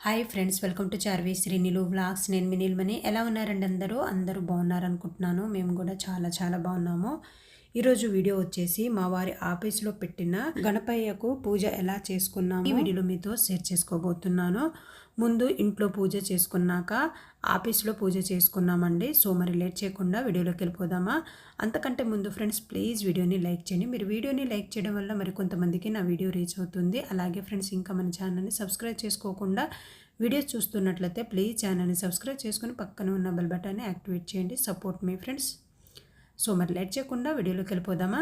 Hi friends welcome to Charvi శ్రీనిలు vlogs. నేను మినిల్మని ఎలా ఉన్నారండి అందరూ? అందరూ బాగున్నారనుకుంటున్నాను. మేము కూడా చాలా చాలా బాగున్నాము. ఈరోజు వీడియో వచ్చేసి మా వారి ఆఫీస్లో పెట్టిన గణపయ్యకు పూజ ఎలా చేసుకున్నాము ఈ వీడియోలో మీతో షేర్ చేసుకోబోతున్నాను. ముందు ఇంట్లో పూజ చేసుకున్నాక ఆఫీస్లో పూజ చేసుకున్నామండి. సో మరి లేట్ చేయకుండా వీడియోలోకి వెళ్ళిపోదామా? అంతకంటే ముందు ఫ్రెండ్స్ ప్లీజ్ వీడియోని లైక్ చేయండి. మీరు వీడియోని లైక్ చేయడం వల్ల మరి కొంతమందికి నా వీడియో రీచ్ అవుతుంది. అలాగే ఫ్రెండ్స్ ఇంకా మన ఛానల్ని సబ్స్క్రైబ్ చేసుకోకుండా వీడియోస్ చూస్తున్నట్లయితే ప్లీజ్ ఛానల్ని సబ్స్క్రైబ్ చేసుకుని పక్కన ఉన్న బెల్ బటన్ని యాక్టివేట్ చేయండి. సపోర్ట్ మీ ఫ్రెండ్స్. సో మరి లేట్ చేయకుండా వీడియోలోకి వెళ్ళిపోదామా?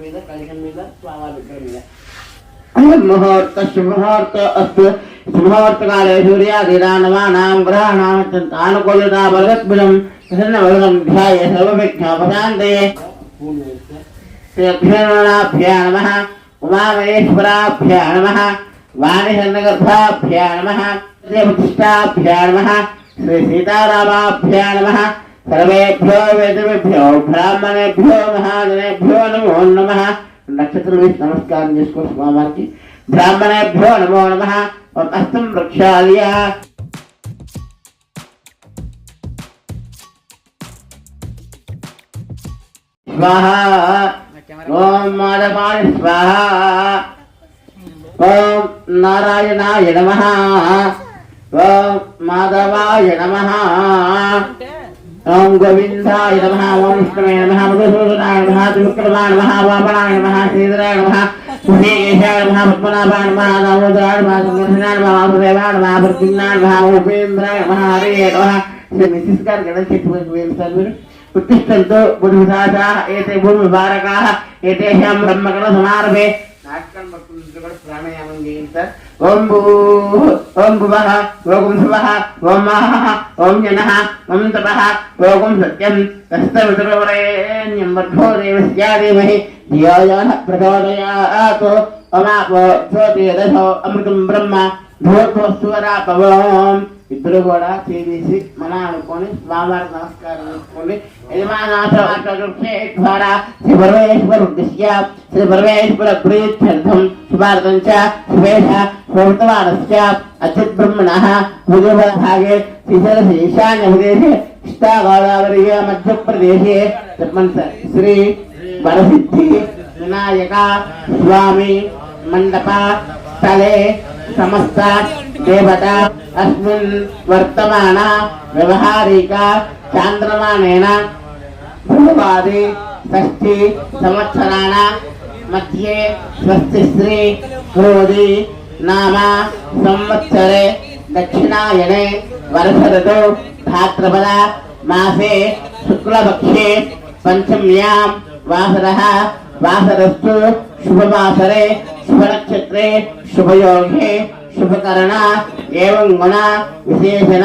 మీద కలిగం మీద స్వామి విగ్రహం మీద. ముహూర్త శుభముహూర్త అస్తు. శుభముహూర్తకాలే సూర్యాదిరానవానాం గ్రహాణాం తానుకూలతా బలగద్బలం ప్రసన్నవదనం ధ్యాయ సర్వవిఘ్నోపశాంతయే శ్రీభ్యో నమ. ఉమామహేశ్వరాభ్యా నమ. వాణిహన్నగర్భాభ్యా నమ శ్రీప్రతిష్టాభ్యా నమ శ్రీ సీతారామాభ్యా నమ సర్వేభ్యో వేదవేభ్యో బ్రాహ్మణేభ్యో మహాజనేభ్యో నమో నమ నక్షత్రం వేసి నమస్కారం చేసుకో స్వామివారికి బ్రాహ్మణేభ్యో నమో నమ హస్తం వృక్షాలియ స్వాహ ఓం మాధవాయ స్వాహ ఓం నారాయణాయ నమ. మాధవాయ నమ. ఓం గోవిందాయ నమ. ఓం విష్ణుమే నమ. మధుసూదనాయ నమ. త్రివిక్రమాయ నమ. వామనాయ నమ. శ్రీధరాయ నమ. పుణ్యేశాయ నమ. పద్మనాభాయ నమ. దామోదరాయ నమ. సంగర్షణాయ నమ. నమ. నమ. ఉపేంద్రాయ నమ. నమ. ఉత్తిష్టంతో బుధుదాసా ఏతే భూమి ముబారకాహ ఏతేషాం బ్రహ్మకణ సమారభే నాటకం కూడా ప్రాణాయామం చేయించారు ఓం భూ ఓం భువ ఓం శుభః ఓం మహ ఓం జన ఓం తపః ఓం సత్యం. తస్తవితురవరేణ్యం వర్ధో దేవస్యా ధీమహి ప్రచోదయాత్. అమాపో జ్యోతిరథో అమృతం బ్రహ్మ. భవం ఇద్దరు కూడా చేసి మన అనుకొని స్వామివారి నమస్కారం చేసుకొని యజమానాథే ద్వారా శ్రీ పరమేశ్వర ఉద్దేశ్య శ్రీ పరమేశ్వర ప్రీత్యర్థం శుభార్థం చ శుభేష అచ్యుత్ ఇష్టా గోదావరి మధ్యప్రదేశే. శ్రీ వరసిద్ధి వినాయక స్వామి మండప స్థలే సమస్త దేవత అస్మిన్ వర్తమాన వ్యవహారిక చాంద్రమానేన భూవాది షష్ఠి సంవత్సరాణ మధ్యే స్వస్తి శ్రీ క్రోధి నామ సంవత్సరే దక్షిణాయనే వర్షరతు భాద్రపద మాసే శుక్లపక్షే పంచమ్యాం వాసర వాసరస్తు शुभवासरे शुभनक्षत्रे, शुभयोगे, शुभकरणा, एवं मना विशेषण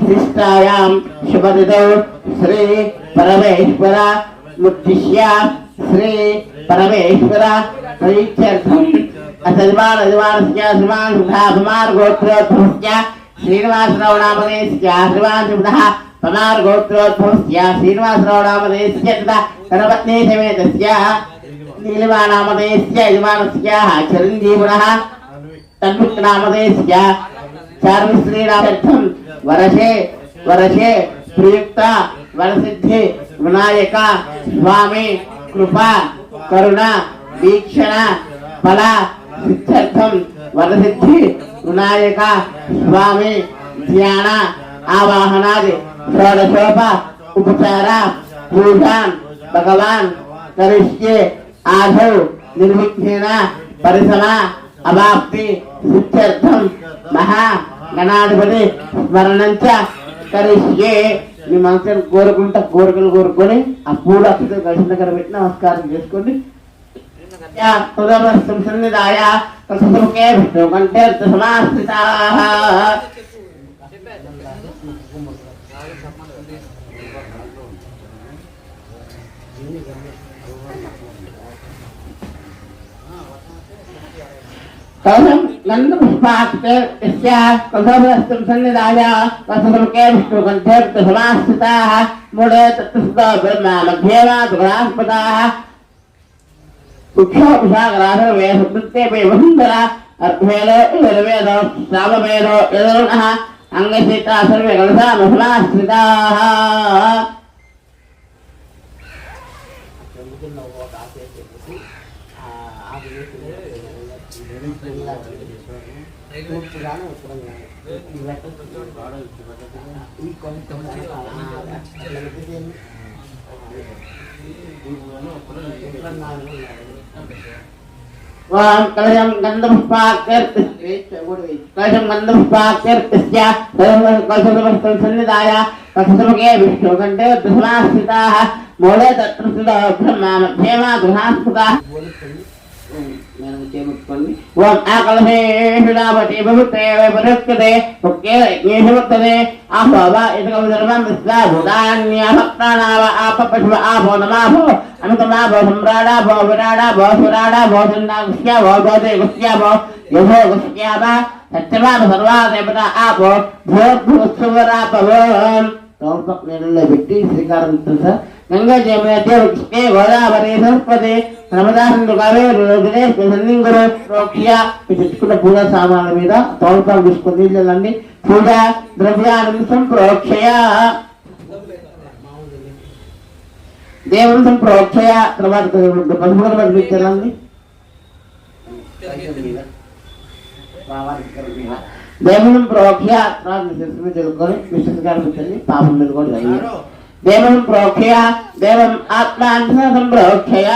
श्रिष्टायां शुभदितौ श्री परमेश्वर मुद्दिश्य श्री परमेश्वर प्रयुच्यर्थम् असर्वान् यजमानस्य तथा गणपत्नी समेतस्य సమేతస్య నీలిమానామదేశ్య యజమానస్య చిరంజీవునः. తన్ముక్నామదేశ్య చార్మిశ్రీరామర్థం వరషే వరషే ప్రయుక్త వరసిద్ధి వినాయక స్వామి కృప కరుణ వీక్షణ ఫల సిద్ధ్యర్థం వరసిద్ధి వినాయక స్వామి ధ్యాన ఆవాహనాది షోడశోప ఉపచార పూజాన్ భగవాన్ కరిష్యే ఆధౌ నిర్విఘ్నేన పరిసర అవాప్తి సిద్ధ్యర్థం మహా గణాధిపతి స్మరణంచ కరిష్యే. మీ మనసుని కోరుకుంటా కోరికలు కోరుకొని ఆ పూలు అక్కడ కలిసిన దగ్గర పెట్టి నమస్కారం చేసుకోండి. नंदपुष्पाक्षते कठोरस्तुम सन्निधाय वसुके विष्णुकंठे समाश्रिताः मूढे तत्सुतो ब्रह्म लभ्येन दुरास्पदाः मुख्योपशाकराधर्वे सुकृत्यपि वसुन्धरा अर्धवेदो यजुर्वेदो श्राववेदो यदरुणः अङ्गशीता सर्वे कलशानुसमाश्रिताः அது இருக்குது நூற்றுக்கான ஒரு குடங்கான வாம் கலயம் கந்தமுப்பாக்கர்த்து கலயம் கந்தமுப்பாக்கர்த்து கலசதவர்கள் சன்னிதாயா वसुसुमुखे विष्णु कंटे त्रिशुला स्थिताः मूले तत्र स्थितौ ब्रह्मा मध्ये मा गृहा स्थिताः ओम आकलमेषुडावति भवते वै परिष्कृते मुख्ये यज्ञेषु वर्तते आपो वा इदं सर्वं विश्वा भूतान्याः प्राणाव आप पशव आपो नमाभो, अनुतमाभो सम्राडाभो विराडाभो सुराडाभो सुन्नागुष्याभो गोदेगुष्याभो यभो गुष्याभा सत्यवान् सर्वा देवता आपो भूर्भुवस्सुवरापवन् భూర్భువరాపవోం నీళ్ళలో పెట్టి శ్రీకారం తెలుసా? గంగా జమే గోదావరి సరస్వతి నర్మదాసింధు కావేరు సందింగురు ప్రోక్ష మీరు తెచ్చుకున్న పూజా సామాన్ల మీద తోలుపాలు తీసుకుని నీళ్ళండి పూజ ద్రవ్యాన్ని సంప్రోక్షయ. దేవుని సంప్రోక్షయ. తర్వాత పదమూడు పంపించాలండి దేవుని శిశువు చదువుకొని విశ్వస్ గారు కూర్చొని పాపం కూడా చదివి దేవం ప్రోక్షయ దేవం ఆత్మాంత సంప్రోక్షయ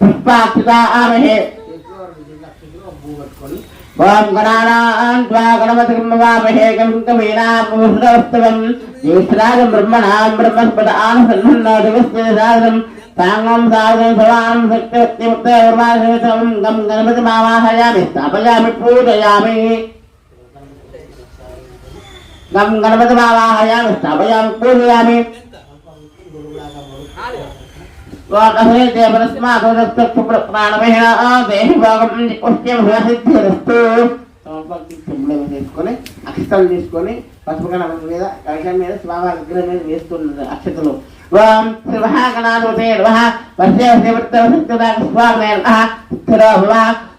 పుష్పాక్షిత ఆమహే ఓం గణానాం త్వా గణపతిమవామహే గం కవీనామృతవస్తవం జ్యేష్ఠరాజం బ్రహ్మణాం బ్రహ్మస్పద ఆనసన్నోదివస్యసాదం సాంగం సాధం సవాం శక్తివక్తి ముక్తవర్మాశితం గం గణపతి మావాహయామి స్థాపయామి పూజయామి గం గణపతి మావాహయామి స్థాపయామి పూజయామి వాకహే దేవరస్మాదస్తు ప్రాణమేణ దేహి భాగం పుష్ట్యం తీసుకొని అక్షతలు తీసుకొని పసుపు గణపతి మీద కలశం మీద స్వామి విగ్రహం మీద వేస్తున్నారు అక్షతలు. ओम श्रीमहागणानुते नमः वर्षे श्रीवृत्तरसत्युदाकस्वामे नमः स्थिरो भव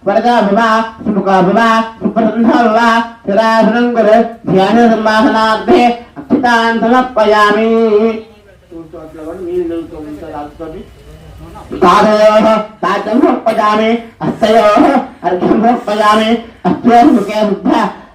वरदा भव सुमुखा भव सुप्रसन्ना भव स्थिरासनङ्कुर ध्यानसम्भासनार्थे अक्षितान् समर्पयामि। तादयोः ताजं समर्पयामि हस्तयोः अर्घ्यं समर्पयामि अस्य मुखे बुद्ध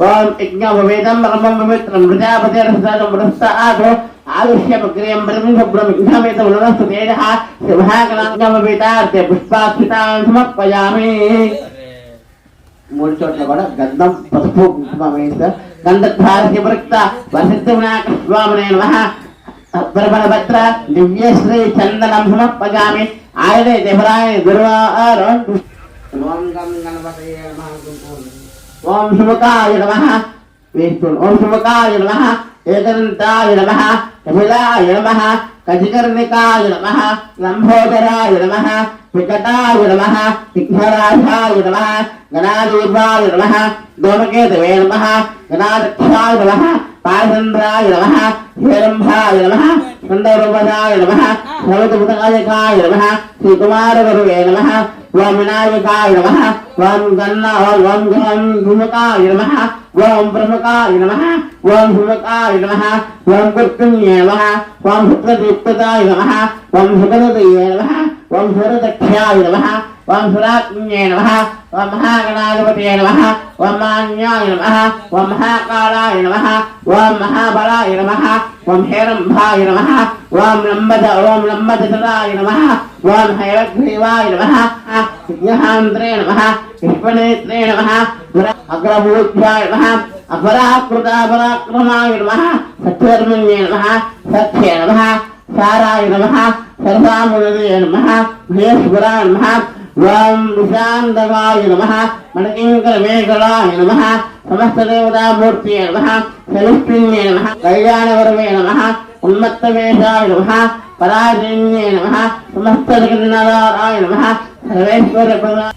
ఓం మూడు చోట్ల కూడా గంధం పసుపు కుంకుమ వేస్తే గంధద్వారసివృక్త వసతిమునాకస్వామినే నమ దేవరాయ దుర్వాంగం గణపతి మహాకుంపూర్ణ ఓం శుభకాయ నమ. వేస్తు ఓం శుభకాయ నమ. ఏకదంతాయ నమ. కపిలాయ నమ. కజికర్ణికాయ నమ. లంబోదరాయ నమ. వికటాయ నమ. విఘ్నరాజాయ నమ. గణాదీపాయ నమ. దోమకేతవే నమ. గణాధ్యక్షాయ నమ. పారచంద్రాయ నమ హేరంభాయ నమ సుందరూపదాయ నమ సర్వతముదాయకాయ నమ శ్రీకుమారగురువే నమ ఓం వినాయకాయ నమః ఓం గన్న ఓం గం భూమకాయ నమ ఓం ప్రముఖాయ నమ ఓం భూమకాయ నమ ఓం కృత్యున్యే నమ ఓం శుక్రదీప్తదాయ నమ ఓం శుకరదయే నమ ఓం సురదక్షాయ నమ ఓం సురాత్మ్యే నమ ఓం మహాగణాధిపతయే నమ ఓం మాన్యాయ నమః ఓం మహాకాళాయ నమ ఓం మహాబలాయ నమః ఓం హేరంభాయ నమ ఓం లంబద ఓం లంబదరాయ నమ ఓం హైరగ్రీవాయ నమ విఘ్నహాంత్రే నమ విశ్వనేత్రే నమ అగ్రభూత్యాయ నమ అపరాకృతాపరాక్రమాయ నమ సత్యర్మణ్యే నమ సత్యే నమ సారాయ నమ సర్వాముదయ నమ మహేశ్వరాయ నమ ఓం విశాంతగాయ నమ మణకింకర మేఘలాయ నమ సమస్త దేవతామూర్తి నమ సవిష్ణున్యే నమ కళ్యాణవరమే నమ ఉన్మత్తవేషాయ నమ పరాజన్యే నమ సమస్త జగన్నారాయ నమ సర్వేశ్వర పక్షుత్వేదనాం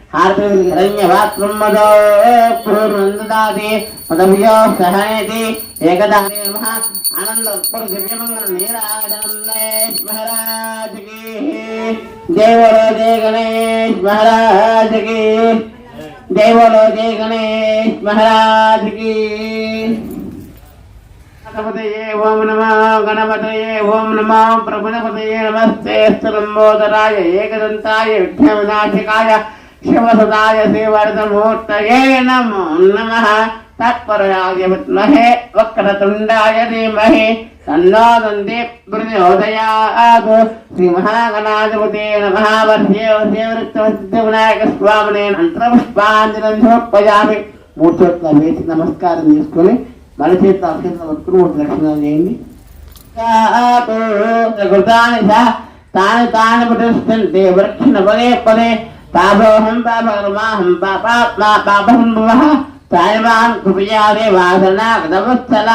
నమ పూర్వందాది మదభ్యో సహనేతి ఏకదానే నమః ఆనంద ఉత్పల దివ్యమంగళ నీరాజనం మహారాజ్కి గణేష్ మహారాజ్కి గణేష్ మహారాజ్కి గణపతయే ఓం గణపతయే ఓం ప్రభుణపతయే నమస్తే స్థలంబోదరాయ ఏకదంతాయ విఘ్నవినాశకాయ శివసుదాయ శ్రీవరదమూర్తయే నమో. నమ తత్పరాయ విద్మహే వక్రతుండాయ ధీమహి తన్నో దందే ప్రచోదయాత్ శ్రీ మహాగణాధిపతే మహావర్షే వర్షే వర్షే వృత్తవసిద్ధ వినాయక స్వామినే సమర్పయామి మూడు చోట్ల వేసి నమస్కారం చేసుకొని మన చేత అత్యంత పట్టుకుని మూడు లక్షణాలు చేయండి. కృతాని తాను తాను పఠిస్తుంటే వృక్షణ పదే పదే పాపోహం పాపకర్మాహం పాపాత్మా పాపసంభవ తాయమాన్ కృపయాదే వాసన కృతవత్సల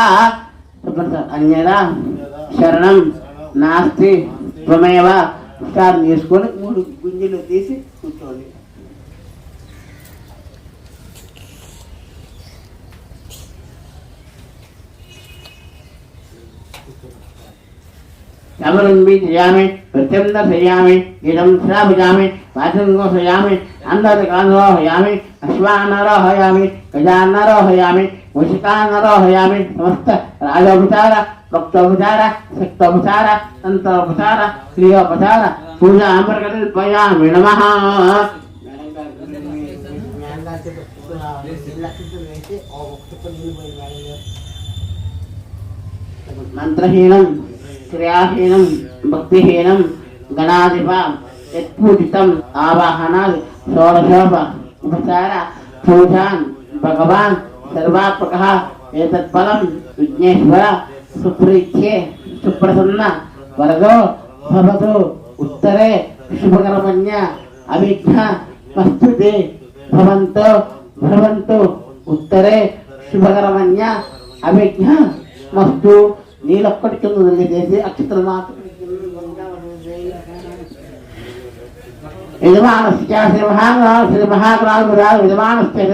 అన్యదా శరణం నాస్తి త్వమేవ స్టార్ట్ చేసుకొని మూడు గుంజలు తీసి కూర్చోండి கமலம்பி செய்யாமே பிரச்சந்த செய்யாமே இடம் சாபிஜாமே பாசங்கோ செய்யாமே அந்தது காந்தோ ஹயாமே அஸ்வானரோ ஹயாமே கஜானரோ ஹயாமே वशिकानरो हयामि समस्त राजोपचार भक्तोपचार शक्तोपचार तंत्रोपचार क्रियोपचार पूजा अमृतयामि नमः मंत्रहीनम క్రియాహీనం భక్తిహీనం గణాధిప యత్పూజితం ఆవాహనాలు షోడశోప ఉపచార పూజాన్ భగవాన్ సర్వాత్మక ఏతత్ఫలం విఘ్నేశ్వర సుప్రీత్యే సుప్రసన్న వరదో భవతు ఉత్తరే శుభకరమన్య అవిఘ్న మస్తుతే భవంతో భవంతు ఉత్తరే శుభకరమన్య అవిఘ్న మస్తు నీళ్ళొక్కటి కింద వదిలిచేసి అక్షతలు మాత్రం యజమానస్య శ్రీ మహాగ్రహ శ్రీ మహాగ్రహ యజమానస్య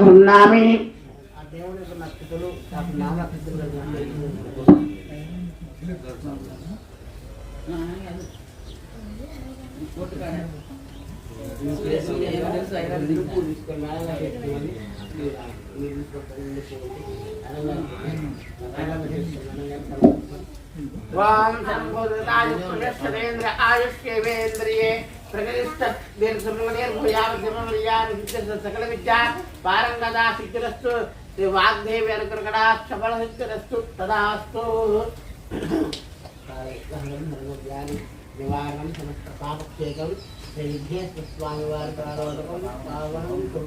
గృహ్ణామి సంబోధనాయ పుణ్యశ్రేంద్ర ఆయుష్యేంద్రియే ప్రకటిష్ట దీర్ఘమునిర్భయామి సకల విద్యా పారంగదా సిద్ధిరస్తు శ్రీ వాగ్దేవి అనుకృకడా క్షపణ సిద్ధిరస్తు తదాస్తు నివారణం సమస్త పాపక్షేకం శ్రీ విఘ్నేశ్వర స్వామి వారి ప్రారోధకం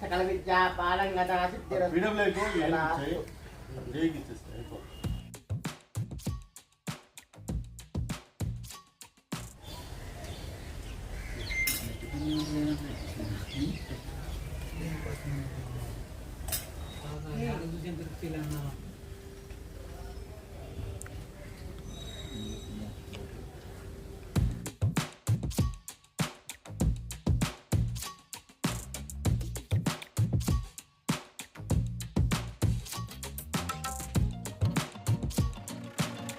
సకల విద్యాపారంగదా సిద్ధిరస్తు ఫ్రీడమ్ లేకు ఏం చేయి